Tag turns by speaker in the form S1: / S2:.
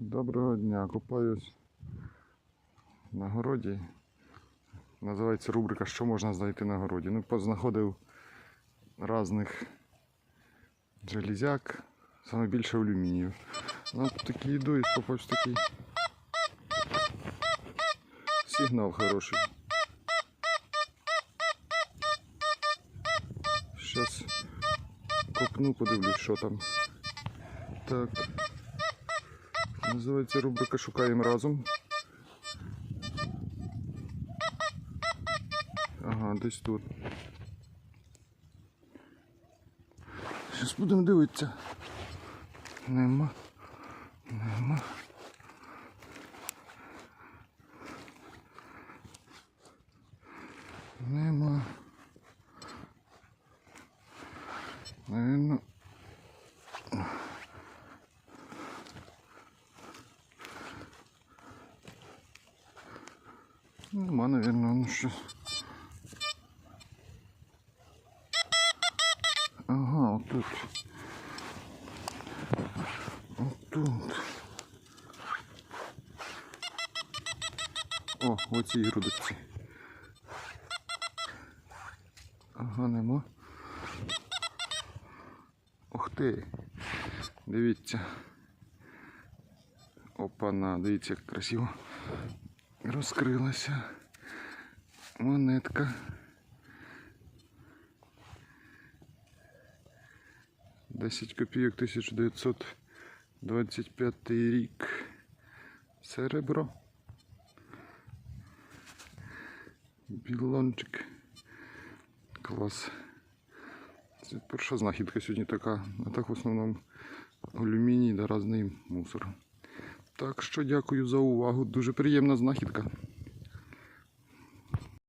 S1: Доброго дня. Купаюсь на городі. Називається рубрика Що можна знайти на городі. Ну, познаходив різних железяк, саме більше алюмінію. Ну, такий йду і попався такий сигнал хороший. Зараз копну, подивлюсь, що там. Так. Називається рубрика Шукаємо разом. Ага, десь тут. Зараз будемо дивитися. Нема. Нема. Нема. Наверно. Нема, наверное, ну що. Ага, отут. Отут. О, в оцій грудочці. Ага, нема. Ух ти. Дивіться. Опана, дивіться, як красиво розкрилася монетка. Десять копійок 1925 рік. Серебро. Білончик. Клас. Це перша знахідка сьогодні така. А так в основному алюміній та різний мусор. Так що дякую за увагу. Дуже приємна знахідка.